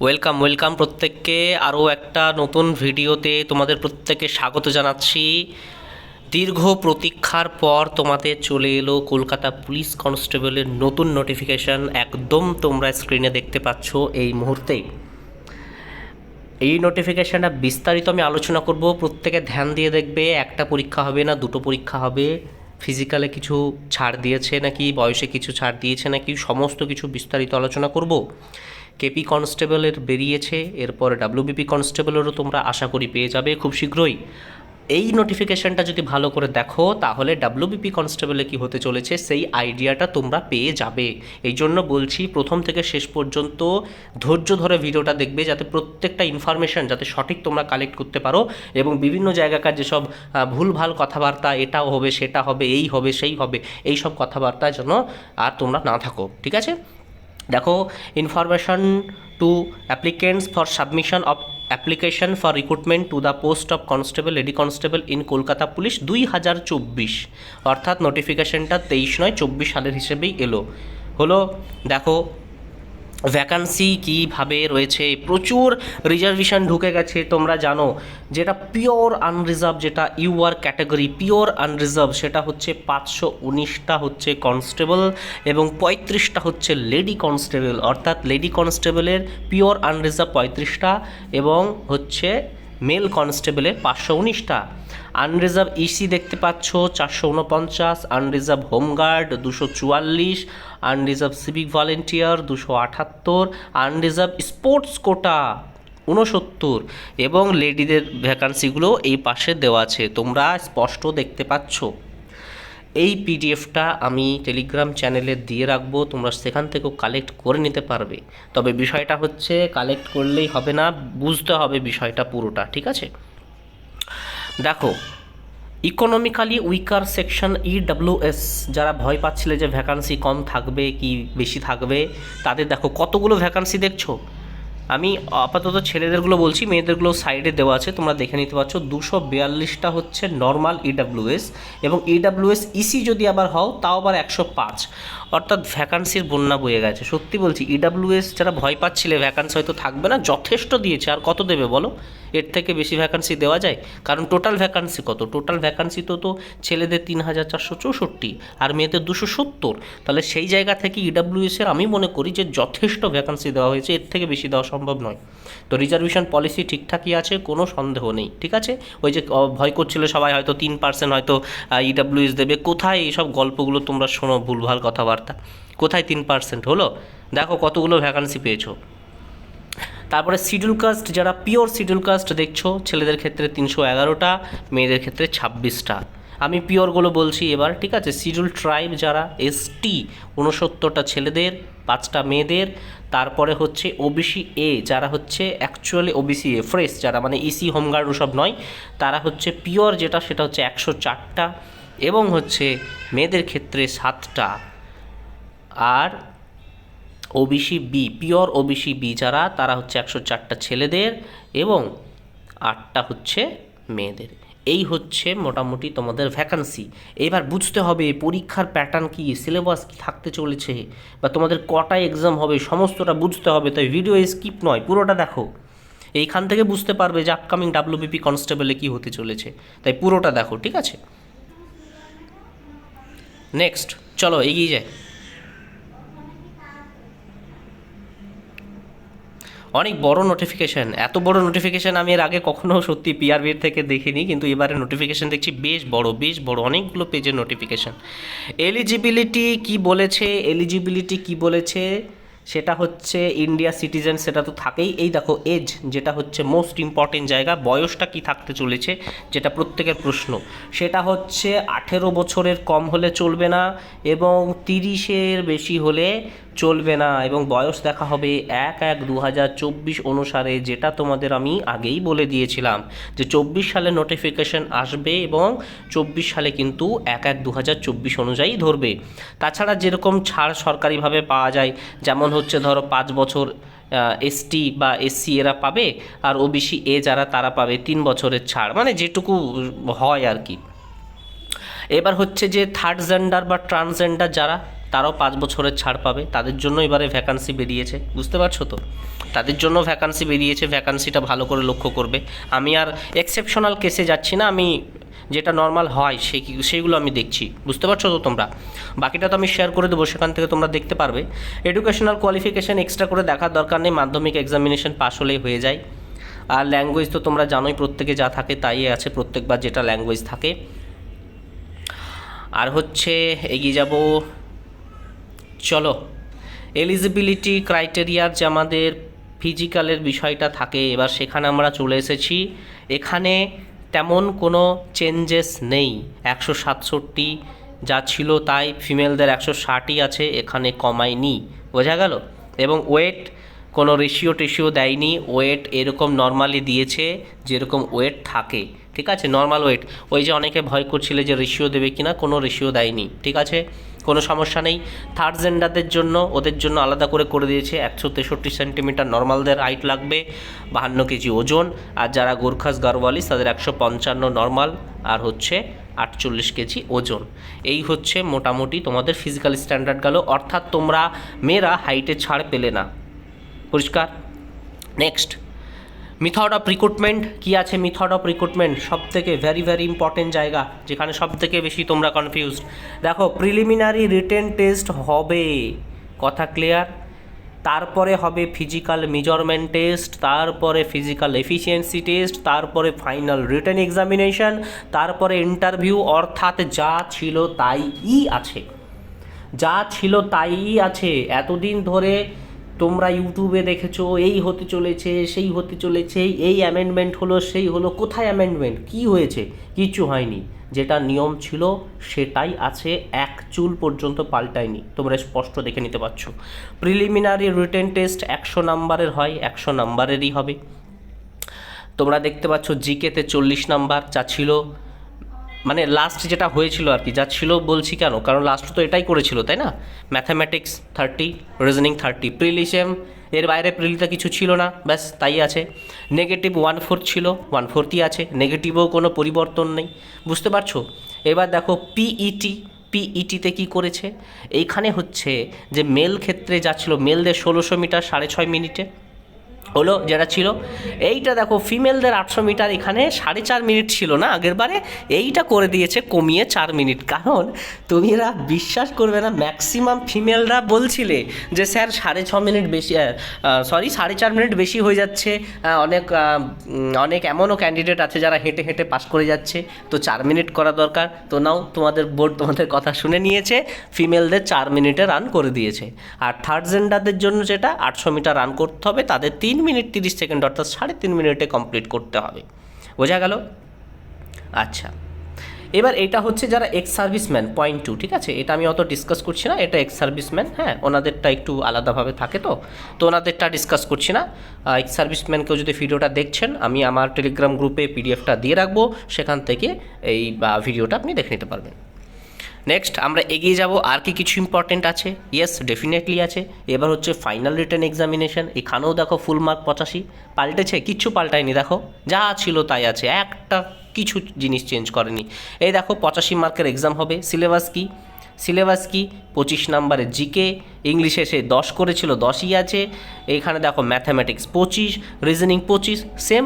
Welcome welcome প্রত্যেককে আরও একটা নতুন ভিডিওতে তোমাদের প্রত্যেককে স্বাগত জানাচ্ছি। দীর্ঘ প্রতীক্ষার পর তোমাদের চলে এলো কলকাতা পুলিশ কনস্টেবলের নতুন নোটিফিকেশন একদম তোমরা স্ক্রিনে দেখতে পাচ্ছ এই মুহূর্তেই। এই নোটিফিকেশানটা বিস্তারিত আমি আলোচনা করব। প্রত্যেকে ধ্যান দিয়ে দেখবে, একটা পরীক্ষা হবে না, দুটো পরীক্ষা হবে। ফিজিক্যালে কিছু ছাড় দিয়েছে নাকি, বয়সে কিছু ছাড় দিয়েছে নাকি, সমস্ত কিছু বিস্তারিত আলোচনা করব। কেপি কনস্টেবলের বেরিয়েছে, এরপর ডাব্লিউবিপি কনস্টেবলেরও তোমরা আশা করি পেয়ে যাবে খুব শীঘ্রই। এই নোটিফিকেশনটা যদি ভালো করে দেখো, তাহলে ডাব্লিউবিপি কনস্টেবলে কি হতে চলেছে, সেই আইডিয়াটা তোমরা পেয়ে যাবে। এই জন্য বলছি, প্রথম থেকে শেষ পর্যন্ত ধৈর্য ধরে ভিডিওটা দেখবে, যাতে প্রত্যেকটা ইনফরমেশন যাতে সঠিক তোমরা কালেক্ট করতে পারো এবং বিভিন্ন জায়গাকার যেসব ভুলভাল কথাবার্তা এটাও হবে, সেটা হবে, এই হবে, সেই হবে এই সব কথাবার্তা যেন আর তোমরা না থাকো, ঠিক আছে? দেখো information to applicants for submission of application for recruitment to the post of constable lady constable in Kolkata police দুই হাজার চব্বিশ। অর্থাৎ নোটিফিকেশনটা তেইশ নয়, চব্বিশ সালের হিসেবেই এলো। হলো, দেখো ভ্যাকান্সি কীভাবে রয়েছে? প্রচুর রিজার্ভেশন ঢুকে গেছে, তোমরা জানো। যেটা পিওর আনরিজার্ভ যেটা ইউআর ক্যাটাগরি পিওর আনরিজার্ভ সেটা হচ্ছে পাঁচশো উনিশটা হচ্ছে কনস্টেবল এবং পঁয়ত্রিশটা হচ্ছে লেডি কনস্টেবল অর্থাৎ লেডি কনস্টেবলের পিওর আনরিজার্ভ পঁয়ত্রিশটা এবং হচ্ছে মেল কনস্টেবলের পাঁচশো উনিশটা। আনরিজার্ভ ইসি দেখতে পাচ্ছ, চারশো উনপঞ্চাশ, আনরিজার্ভ হোমগার্ড দুশো চুয়াল্লিশ, আনরিজার্ভ সিভিক ভলেন্টিয়ার দুশো আটাত্তর, আনরিজার্ভ স্পোর্টস কোটা ঊনসত্তর এবং লেডিদের ভ্যাকান্সিগুলো এই পাশে দেওয়া আছে, তোমরা স্পষ্ট দেখতে পাচ্ছ। এই পিডিএফটা আমি টেলিগ্রাম চ্যানেলে দিয়ে রাখব, তোমরা সেখান থেকেও কালেক্ট করে নিতে পারবে। তবে বিষয়টা হচ্ছে, কালেক্ট করলেই হবে না, বুঝতে হবে বিষয়টা পুরোটা, ঠিক আছে? দেখো ইকোনমিক্যালি উইকার সেকশন ইডব্লিউএস যারা ভয় পাচ্ছিলে যে ভ্যাকান্সি কম থাকবে কি বেশি থাকবে, তাদের দেখো কতগুলো ভ্যাকান্সি দেখছ? আমি আপাতত ছেলেদেরগুলো বলছি, মেয়েদেরগুলো সাইডে দেওয়া আছে, তোমরা দেখে নিতে পারছ, দুশো বিয়াল্লিশটা হচ্ছে নর্মাল ইডাব্লিউএস এবং ইডাব্লিউএস ইসি যদি আবার হও, তাও আবার একশো পাঁচ। অর্থাৎ ভ্যাকান্সির বন্যা বয়ে গেছে। সত্যি বলছি ইডাব্লিউএস যারা ভয় পাচ্ছিলে ভ্যাকান্সি হয়তো থাকবে না, যথেষ্ট দিয়েছে। আর কত দেবে বলো? এর থেকে বেশি ভ্যাকান্সি দেওয়া যায়? কারণ টোটাল ভ্যাকান্সি কত? টোটাল ভ্যাকান্সি তো তো ছেলেদের তিন হাজার চারশো চৌষট্টি, আর মেয়েদের দুশো সত্তর। তাহলে সেই জায়গা থেকে ইডাব্লিউএসের আমি মনে করি যে যথেষ্ট ভ্যাকান্সি দেওয়া হয়েছে, এর থেকে বেশি দেওয়া সম্ভব নয়। তো রিজার্ভেশন পলিসি ঠিকঠাকই আছে, কোনো সন্দেহ নেই, ঠিক আছে? ওই যে ভয় করছিল সবাই, হয়তো তিন পার্সেন্ট হয়তো ইডাব্লিউএস দেবে। কোথায় এইসব গল্পগুলো তোমরা শোনো, ভুলভাল কথাবার্তা? কোথায় তিন পার্সেন্ট হলো? দেখো কতগুলো ভ্যাকান্সি পেয়েছ। তারপরে শিডিউল কাস্ট যারা পিওর শিডিউল কাস্ট দেখছ, ছেলেদের ক্ষেত্রে তিনশো এগারোটা, মেয়েদের ক্ষেত্রে ছাব্বিশটা। আমি পিওরগুলো বলছি এবার, ঠিক আছে? শিডিউল ট্রাইব যারা এসটি উনসত্তরটা ছেলেদের, পাঁচটা মেয়েদের, তারপরে হচ্ছে ওবিসি এ যারা হচ্ছে অ্যাকচুয়ালি ওবিসি এ ফ্রেশ যারা মানে ইসি হোমগার্ড ওসব নয়, তারা হচ্ছে পিওর যেটা, সেটা হচ্ছে একশো চারটা এবং হচ্ছে মেয়েদের ক্ষেত্রে সাতটা। আর OBC B pure OBC B যারা, তারা হচ্ছে একশো চারটা ছেলেদের এবং আটটা হচ্ছে মেয়েদের। এই হচ্ছে মোটামুটি তোমাদের ভ্যাকান্সি এবার বুঝতে হবে পরীক্ষার প্যাটার্ন কি সিলেবাস কি থাকতে চলেছে বা তোমাদের কটা এক্সাম হবে, সমস্তটা বুঝতে হবে, তাই ভিডিও স্কিপ নয়, পুরোটা দেখো। এইখান থেকে বুঝতে পারবে যে আপকামিং ডাব্লিউবিপি কনস্টেবলে কি হতে চলেছে। তাই পুরোটা দেখো, ঠিক আছে? নেক্সট চলো এগিয়ে যায় অনেক বড় নোটিফিকেশন এত বড় নোটিফিকেশন আমি এর আগে কখনো সত্যি পিআরবির থেকে দেখিনি, কিন্তু এবারে নোটিফিকেশন দেখছি বেশ বড় বেশ বড়, অনেকগুলো পেজের নোটিফিকেশন এলিজিবিলিটি কি বলেছে? এলিজিবিলিটি কি বলেছে? সেটা হচ্ছে ইন্ডিয়া সিটিজেন সেটা তো থাকেই। এই দেখো এজ যেটা হচ্ছে মোস্ট ইম্পর্টেন্ট জায়গা, বয়সটা কি থাকতে চলেছে, যেটা প্রত্যেকের প্রশ্ন। সেটা হচ্ছে আঠেরো বছরের কম হলে চলবে না এবং তিরিশের বেশি হলে চলবে না এবং বয়স দেখা হবে এক এক দু হাজার চব্বিশ অনুসারে, যেটা তোমাদের আমি আগেই বলে দিয়েছিলাম যে চব্বিশ সালে নোটিফিকেশন আসবে এবং চব্বিশ সালে কিন্তু এক এক দু হাজার চব্বিশ অনুযায়ী ধরবে। তাছাড়া যেরকম ছাড় সরকারিভাবে পাওয়া যায়, যেমন হচ্ছে ধরো পাঁচ বছর এসটি বা এসসি এরা পাবে আর ওবিসি এ যারা তারা পাবে তিন বছরের ছাড় মানে যেটুকু হয় আর কি। এবার হচ্ছে যে থার্ড জেন্ডার বা ট্রান্সজেন্ডার যারা, তারাও পাঁচ বছরের ছাড় পাবে। তাদের জন্য এবারে ভ্যাকান্সি বেরিয়েছে, বুঝতে পারছ তো? তাদের জন্য ভ্যাকান্সি বেরিয়েছে ভ্যাকান্সিটা ভালো করে লক্ষ্য করবে। আমি আর এক্সেপশনাল কেসে যাচ্ছি না, আমি যেটা নর্মাল হয় সেই সেইগুলো আমি দেখছি। বুঝতে পারছ তো তোমরা? বাকিটা তো আমি শেয়ার করে দেবো, সেখান থেকে তোমরা দেখতে পারবে। এডুকেশনাল কোয়ালিফিকেশান এক্সট্রা করে দেখার দরকার নেই, মাধ্যমিক এক্সামিনেশন পাস হলেই হয়ে যায়। আর ল্যাঙ্গুয়েজ তো তোমরা জানোই, প্রত্যেকে যা থাকে তাই আছে, প্রত্যেকবার যেটা ল্যাঙ্গুয়েজ থাকে। আর হচ্ছে, এগিয়ে যাব। চলো এলিজিবিলিটি ক্রাইটেরিয়ার যে আমাদের ফিজিক্যালের বিষয়টা থাকে, এবার সেখানে আমরা চলে এসেছি। এখানে তেমন কোনো চেঞ্জেস নেই। একশো সাতষট্টি যা ছিল তাই ফিমেলদের একশো ষাটই আছে, এখানে কমায়নি। বোঝা গেল? এবং ওয়েট কোনো রেশিও টেশিও দেয়নি। ওয়েট এরকম নর্মালি দিয়েছে, যেরকম ওয়েট থাকে। ঠিক আছে? নর্মাল ওয়েট ওই যে অনেকে ভয় করছিলে যে রেশিও দেবে কিনা, কোনো রেশিও দেয়নি। ঠিক আছে? কোনো সমস্যা নেই। থার্ড জেন্ডারদের জন্য, ওদের জন্য আলাদা করে করে দিয়েছে একশো তেষট্টি সেন্টিমিটার নর্মালদের হাইট লাগবে, বাহান্ন কেজি ওজন। আর যারা গোর্খাস গারওয়ালিস তাদের একশো পঞ্চান্ন নর্মাল আর হচ্ছে আটচল্লিশ কেজি ওজন। এই হচ্ছে মোটামুটি তোমাদের ফিজিক্যাল স্ট্যান্ডার্ড গেল। অর্থাৎ তোমরা মেয়েরা হাইটে ছাড় পেলে না। পরিষ্কার? নেক্সট মিথড অফ রিক্রুটমেন্ট কী আছে মিথড অফ রিক্রুটমেন্ট সব থেকে ভেরি ভেরি ইম্পর্টেন্ট জায়গা, যেখানে সব থেকে বেশি তোমরা কনফিউজড দেখো প্রিলিমিনারি রিটেন টেস্ট হবে, কথা ক্লিয়ার তারপরে হবে ফিজিক্যাল মেজারমেন্ট টেস্ট তারপরে ফিজিক্যাল এফিসিয়েন্সি টেস্ট তারপরে ফাইনাল রিটেন এক্সামিনেশন তারপরে ইন্টারভিউ অর্থাৎ যা ছিল তাইই আছে। যা ছিল তাই আছে। এতদিন ধরে তোমরা ইউটিউবে দেখেছ, এই হতে চলেছে, সেই হতে চলেছে, এই অ্যামেন্ডমেন্ট হলো, সেই হলো, কোথায় অ্যামেন্ডমেন্ট কি হয়েছে? কিছু হয়নি। যেটা নিয়ম ছিল, সেটাই আছে, এক চুল পর্যন্ত পাল্টায়নি। তোমরা স্পষ্ট দেখে নিতে পারছ। প্রিলিমিনারি রিটেন টেস্ট একশো নাম্বারের হয়, একশো নাম্বারেরই হবে। তোমরা দেখতে পাচ্ছ, জিকেতে চল্লিশ নাম্বার, যা ছিল মানে লাস্ট যেটা হয়েছিল আর কি, যা ছিল বলছি কেন? কারণ লাস্ট তো এটাই করেছিল, তাই না? Mathematics thirty reasoning thirty prelims এর বাইরে প্রিলিতে কিছু ছিল না, ব্যাস তাই আছে। নেগেটিভ ওয়ান ফোর্থ ছিল ওয়ান ফোর্থই আছে নেগেটিভও কোনো পরিবর্তন নেই, বুঝতে পারছ? এবার দেখো পিইটি পিইটিতে কি করেছে? এইখানে হচ্ছে যে মেল ক্ষেত্রে যা ছিল মেলদের ষোলোশো মিটার সাড়ে ছয় মিনিটে হলো যেটা ছিল। এইটা দেখো ফিমেলদের আটশো মিটার এখানে সাড়ে চার মিনিট ছিল না আগের বারে এইটা করে দিয়েছে, কমিয়ে চার মিনিট। কারণ তুমি এরা বিশ্বাস করবে না ম্যাক্সিমাম ফিমেলরা বলছিলে যে, স্যার, সাড়ে ছ মিনিট বেশি সরি সাড়ে চার মিনিট বেশি হয়ে যাচ্ছে। অনেক অনেক এমনও ক্যান্ডিডেট আছে যারা হেঁটে হেঁটে পাস করে যাচ্ছে। তো চার মিনিট করা দরকার। তো নাও, তোমাদের বোর্ড তোমাদের কথা শুনে নিয়েছে। ফিমেলদের চার মিনিটে রান করে দিয়েছে। আর থার্ড জেন্ডারদের জন্য যেটা, আটশো মিটার রান করতে হবে, তাদের তিন মিনিট তিরিশ সেকেন্ড, অর্থাৎ সাড়ে তিন মিনিটে কমপ্লিট করতে হবে। বোঝা গেল? আচ্ছা। এবার এটা হচ্ছে যারা এক্স সার্ভিসম্যান পয়েন্ট টু ঠিক আছে? এটা আমি অত ডিসকাস করছি না, এটা এক্স সার্ভিসম্যান হ্যাঁ? ওনাদেরটা একটু আলাদাভাবে থাকে তো? তো ওনাদেরটা ডিসকাস করছি না। এক্স সার্ভিসম্যানকেও যদি ভিডিওটা দেখছেন, আমি আমার টেলিগ্রাম গ্রুপে পিডিএফটা দিয়ে রাখব। সেখান থেকে এই ভিডিওটা আপনি দেখে নিতে পারবেন। নেক্সট আমরা এগিয়ে যাব, আর কি কিছু ইম্পর্টেন্ট আছে? ইয়েস ডেফিনেটলি আছে। এবার হচ্ছে ফাইনাল রিটার্ন এক্সামিনেশন এখানেও দেখো ফুল মার্ক পঁচাশি। পাল্টেছে, কিচ্ছু পাল্টায়নি, দেখো। যা ছিল তাই আছে। একটা কিছু জিনিস চেঞ্জ করেনি। এই দেখো, পঁচাশি মার্কের এক্সাম হবে। সিলেবাস কি? সিলেবাস কি? পঁচিশ নাম্বারে জিকে ইংলিশে সে দশ করেছিল, দশই আছে। এইখানে দেখো ম্যাথামেটিক্স পঁচিশ রিজনিং পঁচিশ সেম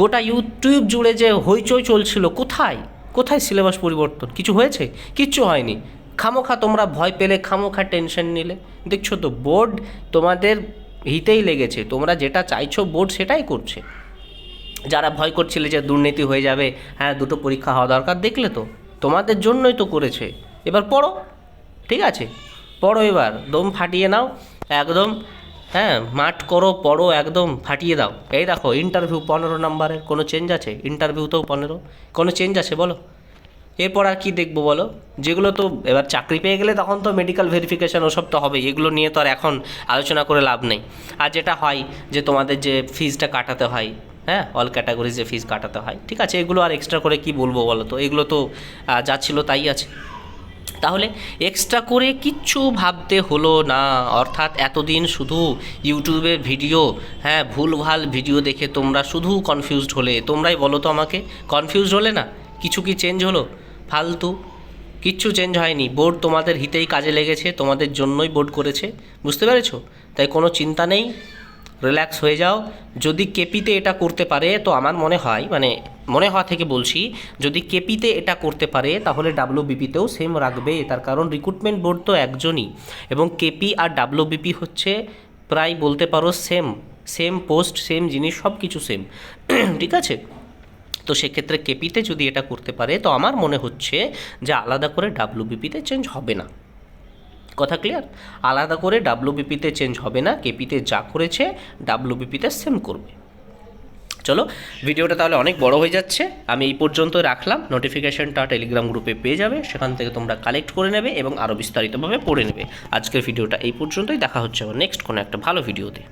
গোটা ইউটিউব জুড়ে যে হইচই চলছিল, কোথায়? কোথায় সিলেবাস পরিবর্তন? কিছু হয়েছে? কিচ্ছু হয়নি। খামোখা, তোমরা ভয় পেলে, খামোখা টেনশন নিলে। দেখছ তো, বোর্ড তোমাদের হিতেই লেগেছে। তোমরা যেটা চাইছো, বোর্ড সেটাই করছে। যারা ভয় করছিলে যে দুর্নীতি হয়ে যাবে হ্যাঁ দুটো পরীক্ষা হওয়া দরকার, দেখলে তো। তোমাদের জন্যই তো করেছে। এবার পড়ো। ঠিক আছে? পড়ো এবার। দম ফাটিয়ে নাও। একদম হ্যাঁ মাঠ করো, পড়ো, একদম ফাটিয়ে দাও। এই দেখো ইন্টারভিউ পনেরো নাম্বারের, কোনো চেঞ্জ আছে? ইন্টারভিউতেও পনেরো। কোনো চেঞ্জ আছে বলো? এরপর আর কি দেখব বলো? যেগুলো তো এবার চাকরি পেয়ে গেলে তখন তো মেডিকেল ভেরিফিকেশান ওসব তো হবে এগুলো নিয়ে তো আর এখন আলোচনা করে লাভ নেই। আর যেটা হয় যে তোমাদের যে ফিজটা কাটাতে হয় হ্যাঁ অল ক্যাটাগরিজ যে ফিজ কাটাতে হয়, ঠিক আছে? এগুলো আর এক্সট্রা করে কি বলব বলো তো? এগুলো তো যা ছিল তাই আছে। তাহলে এক্সট্রা করে কিচ্ছু ভাবতে হলো না। অর্থাৎ এতদিন শুধু ইউটিউবের ভিডিও হ্যাঁ ভুলভাল ভিডিও দেখে তোমরা শুধু কনফিউজড হলে। তোমরাই বলো তো আমাকে কনফিউজড হলে না কিছু কি চেঞ্জ হলো? ফালতু। কিচ্ছু চেঞ্জ হয়নি। বোর্ড তোমাদের হিতেই কাজে লেগেছে, তোমাদের জন্যই বোর্ড করেছে। বুঝতে পেরেছ? তাই কোনো চিন্তা নেই। রিল্যাক্স হয়ে যাও। যদি কেপিতে এটা করতে পারে, তো আমার মনে হয় মানে মনে হওয়া থেকে বলছি, যদি কেপিতে এটা করতে পারে, তাহলে ডাব্লিউবিপিতেও সেম রাখবে, তার কারণ রিক্রুটমেন্ট বোর্ড তো একজনই। এবং কেপি আর ডাব্লিউবিপি হচ্ছে প্রায় বলতে পারো সেম সেম পোস্ট সেম জিনিস সব কিছু সেম ঠিক আছে? তো সেক্ষেত্রে কেপিতে যদি এটা করতে পারে, তো আমার মনে হচ্ছে যে আলাদা করে ডাব্লিউবিপিতে চেঞ্জ হবে না। কথা ক্লিয়ার আলাদা করে ডাব্লিউবিপিতে চেঞ্জ হবে না, কেপিতে যা করেছে, ডাব্লিউবিপিতে সেম করবে। চলো, ভিডিওটা তাহলে অনেক বড় হয়ে যাচ্ছে। আমি এই পর্যন্ত রাখলাম। নোটিফিকেশনটা টেলিগ্রাম গ্রুপে পেয়ে যাবে। সেখান থেকে তোমরা কালেক্ট করে নেবে এবং আরও বিস্তারিতভাবে পড়ে নেবে। আজকের ভিডিওটা এই পর্যন্তই। দেখা হচ্ছে আবার নেক্সট কোনো একটা ভালো ভিডিওতে